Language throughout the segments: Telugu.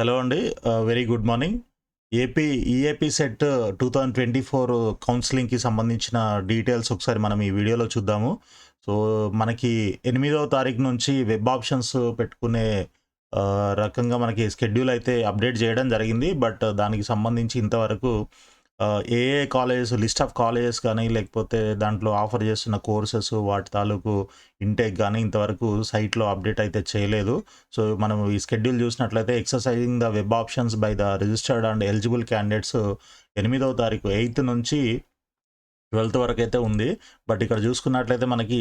హలో అండి. Very good morning. AP EAP set two thousand twenty four కౌన్సిలింగ్కి సంబంధించిన డీటెయిల్స్ ఒకసారి మనం ఈ వీడియోలో చూద్దాము. సో మనకి ఎనిమిదవ తారీఖు నుంచి వెబ్ ఆప్షన్స్ పెట్టుకునే రకంగా మనకి స్కెడ్యూల్ అయితే అప్డేట్ చేయడం జరిగింది. బట్ దానికి సంబంధించి ఇంతవరకు ఏ ఏ కాలేజెస్ లిస్ట్ ఆఫ్ కాలేజెస్ కానీ లేకపోతే దాంట్లో ఆఫర్ చేస్తున్న కోర్సెస్ వాటి తాలూకు ఇంటేక్ కానీ ఇంతవరకు సైట్లో అప్డేట్ అయితే చేయలేదు. సో మనం ఈ స్కెడ్యూల్ చూసినట్లయితే exercising the web options by the registered and eligible candidates ఎనిమిదవ తారీఖు ఎయిత్ నుంచి ట్వెల్త్ వరకు అయితే ఉంది. బట్ ఇక్కడ చూసుకున్నట్లయితే మనకి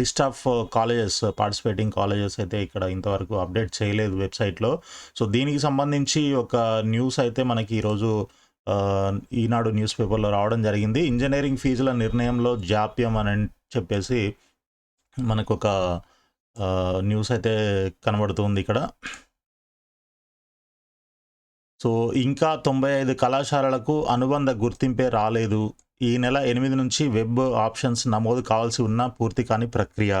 list of colleges participating colleges అయితే ఇక్కడ ఇంతవరకు అప్డేట్ చేయలేదు వెబ్సైట్లో. సో దీనికి సంబంధించి ఒక న్యూస్ అయితే మనకి ఈరోజు ఈనాడు న్యూస్ పేపర్లో రావడం జరిగింది. ఇంజనీరింగ్ ఫీజుల నిర్ణయంలో జాప్యం అని చెప్పేసి మనకు ఒక న్యూస్ అయితే కనబడుతుంది ఇక్కడ. సో ఇంకా తొంభై ఐదు కళాశాలలకు అనుబంధ గుర్తింపే రాలేదు. ఈ నెల ఎనిమిది నుంచి వెబ్ ఆప్షన్స్ నమోదు కావాల్సి ఉన్న పూర్తి కాని ప్రక్రియ.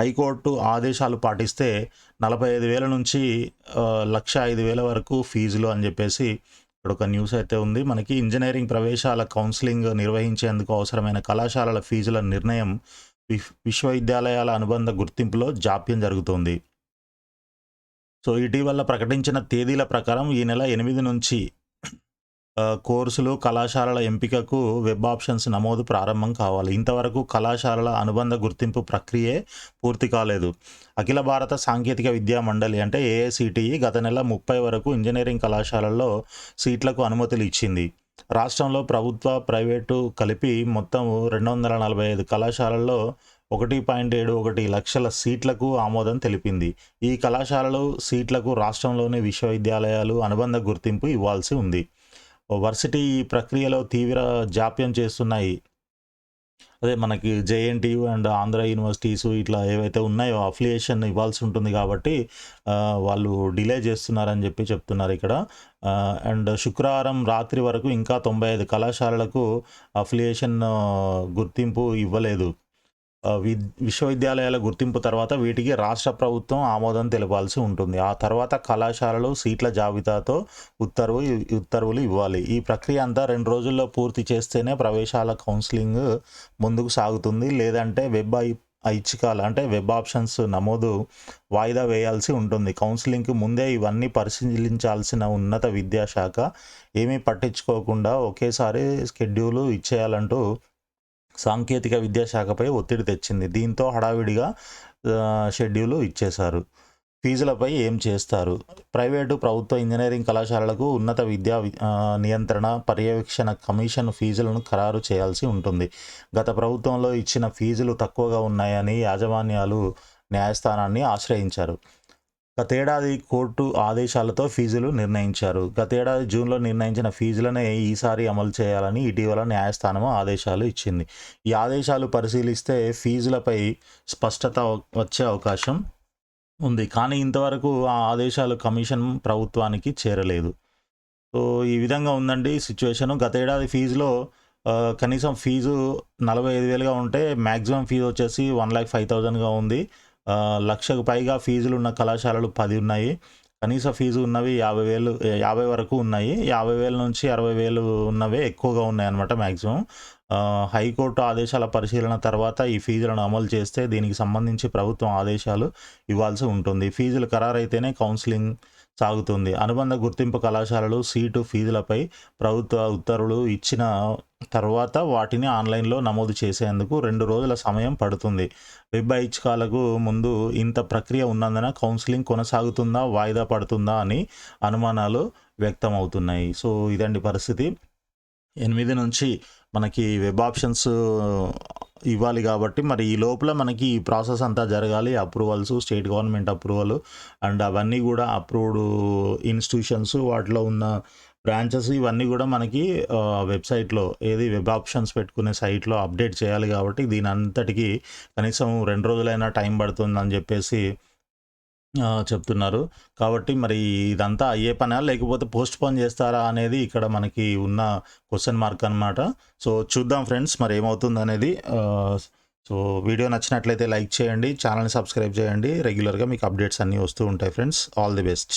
హైకోర్టు ఆదేశాలు పాటిస్తే నలభై ఐదు వేల నుంచి లక్ష ఐదు వేల వరకు ఫీజులు అని చెప్పేసి ఇక్కడ ఒక న్యూస్ అయితే ఉంది. మనకి ఇంజనీరింగ్ ప్రవేశాల కౌన్సిలింగ్ నిర్వహించేందుకు అవసరమైన కళాశాలల ఫీజుల నిర్ణయం విశ్వవిద్యాలయాల అనుబంధ గుర్తింపులో జాప్యం జరుగుతోంది. సో ఇటీవల ప్రకటించిన తేదీల ప్రకారం ఈ నెల ఎనిమిది నుంచి కోర్సులు కళాశాలల ఎంపికకు వెబ్ ఆప్షన్స్ నమోదు ప్రారంభం కావాలి. ఇంతవరకు కళాశాలల అనుబంధ గుర్తింపు ప్రక్రియే పూర్తి కాలేదు. అఖిల భారత సాంకేతిక విద్యా మండలి అంటే ఏఐసిటిఈ గత నెల ముప్పై వరకు ఇంజనీరింగ్ కళాశాలల్లో సీట్లకు అనుమతులు ఇచ్చింది. రాష్ట్రంలో ప్రభుత్వ ప్రైవేటు కలిపి మొత్తం రెండు వందల నలభై ఐదు కళాశాలల్లో ఒకటి పాయింట్ ఏడు ఒకటి లక్షల సీట్లకు ఆమోదం తెలిపింది. ఈ కళాశాలలు సీట్లకు రాష్ట్రంలోని విశ్వవిద్యాలయాలు అనుబంధ గుర్తింపు ఇవ్వాల్సి ఉంది. వర్సిటీ ఈ ప్రక్రియలో తీవ్ర జాప్యం చేస్తున్నాయి. అదే మనకి జేఎన్టీయు అండ్ ఆంధ్ర యూనివర్సిటీస్ ఇట్లా ఏవైతే ఉన్నాయో అఫిలియేషన్ ఇవ్వాల్సి ఉంటుంది కాబట్టి వాళ్ళు డిలే చేస్తున్నారని చెప్పి చెప్తున్నారు ఇక్కడ. అండ్ శుక్రవారం రాత్రి వరకు ఇంకా తొంభై ఐదు కళాశాలలకు అఫిలియేషన్ గుర్తింపు ఇవ్వలేదు. విశ్వవిద్యాలయాల గుర్తింపు తర్వాత వీటికి రాష్ట్ర ప్రభుత్వం ఆమోదం తెలపాల్సి ఉంటుంది. ఆ తర్వాత కళాశాలలు సీట్ల జాబితాతో ఉత్తర్వు ఉత్తర్వులు ఇవ్వాలి. ఈ ప్రక్రియ అంతా రెండు రోజుల్లో పూర్తి చేస్తేనే ప్రవేశాల కౌన్సిలింగ్ ముందుకు సాగుతుంది. లేదంటే వెబ్ ఐ ఐచ్ఛికాలు అంటే వెబ్ ఆప్షన్స్ నమోదు వాయిదా వేయాల్సి ఉంటుంది. కౌన్సిలింగ్కి ముందే ఇవన్నీ పరిశీలించాల్సిన ఉన్నత విద్యాశాఖ ఏమీ పట్టించుకోకుండా ఒకేసారి స్కెడ్యూలు ఇచ్చేయాలంటూ సాంకేతిక విద్యాశాఖపై ఒత్తిడి తెచ్చింది. దీంతో హడావిడిగా షెడ్యూలు ఇచ్చేశారు. ఫీజులపై ఏం చేస్తారు? ప్రైవేటు ప్రభుత్వ ఇంజనీరింగ్ కళాశాలలకు ఉన్నత విద్యా నియంత్రణ పర్యవేక్షణ కమిషన్ ఫీజులను ఖరారు చేయాల్సి ఉంటుంది. గత ప్రభుత్వంలో ఇచ్చిన ఫీజులు తక్కువగా ఉన్నాయని యాజమాన్యాలు న్యాయస్థానాన్ని ఆశ్రయించారు. గతేడాది కోర్టు ఆదేశాలతో ఫీజులు నిర్ణయించారు. గతేడాది జూన్లో నిర్ణయించిన ఫీజులనే ఈసారి అమలు చేయాలని ఇటీవల న్యాయస్థానం ఆదేశాలు ఇచ్చింది. ఈ ఆదేశాలు పరిశీలిస్తే ఫీజులపై స్పష్టత వచ్చే అవకాశం ఉంది. కానీ ఇంతవరకు ఆ ఆదేశాలు కమిషన్ ప్రభుత్వానికి చేరలేదు. సో ఈ విధంగా ఉందండి సిచ్యువేషను. గతేడాది ఫీజులో కనీసం ఫీజు నలభై ఐదు వేలుగా ఉంటే మ్యాక్సిమం ఫీజు వచ్చేసి వన్ ల్యాక్ ఫైవ్ థౌజండ్గా ఉంది. లక్షకు పైగా ఫీజులు ఉన్న కళాశాలలు పది ఉన్నాయి. కనీస ఫీజు ఉన్నవి యాభై వేలు యాభై వరకు ఉన్నాయి. యాభై వేల నుంచి అరవై వేలు ఉన్నవే ఎక్కువగా ఉన్నాయి అనమాట మ్యాక్సిమం హైకోర్టు ఆదేశాల పరిశీలన తర్వాత ఈ ఫీజులను అమలు చేస్తే దీనికి సంబంధించి ప్రభుత్వం ఆదేశాలు ఇవ్వాల్సి ఉంటుంది. ఫీజులు ఖరారైతేనే కౌన్సిలింగ్ సాగుతుంది. అనుబంధ గుర్తింపు కళాశాలలు సీటు ఫీజులపై ప్రభుత్వ ఉత్తర్వులు ఇచ్చిన తర్వాత వాటిని ఆన్లైన్లో నమోదు చేసేందుకు రెండు రోజుల సమయం పడుతుంది. వెబ్ ఐచ్ఛికాలకు ముందు ఇంత ప్రక్రియ ఉన్నందున కౌన్సిలింగ్ కొనసాగుతుందా? వాయిదా పడుతుందా? అని అనుమానాలు వ్యక్తమవుతున్నాయి. సో ఇదండి పరిస్థితి. ఎనిమిది నుంచి మనకి వెబ్ ఆప్షన్స్ ఇవ్వాలి కాబట్టి మరి ఈ లోపల మనకి ఈ ప్రాసెస్ అంతా జరగాలి. Approvals state government approval and అవన్నీ కూడా అప్రూవ్డ్ ఇన్స్టిట్యూషన్స్ వాటిలో ఉన్న బ్రాంచెస్ ఇవన్నీ కూడా మనకి వెబ్సైట్లో ఏది వెబ్ ఆప్షన్స్ పెట్టుకునే సైట్లో అప్డేట్ చేయాలి కాబట్టి దీని అంతటికి కనీసం రెండు రోజులైనా టైం పడుతుందని చెప్పేసి ఆ, చెప్తున్నారు. కాబట్టి మరి ఇదంతా అయ్యే పనా? లేకపోతే పోస్ట్ పోన్ చేస్తారా అనేది ఇక్కడ మనకి ఉన్న క్వశ్చన్ మార్క్ అనమాట సో చూద్దాం ఫ్రెండ్స్ మరి ఏమవుతుంది అనేది. సో వీడియో నచ్చినట్లయితే లైక్ చేయండి ఛానల్ని సబ్స్క్రైబ్ చేయండి. రెగ్యులర్గా మీకు అప్డేట్స్ అన్నీ వస్తూ ఉంటాయి ఫ్రెండ్స్. All the best.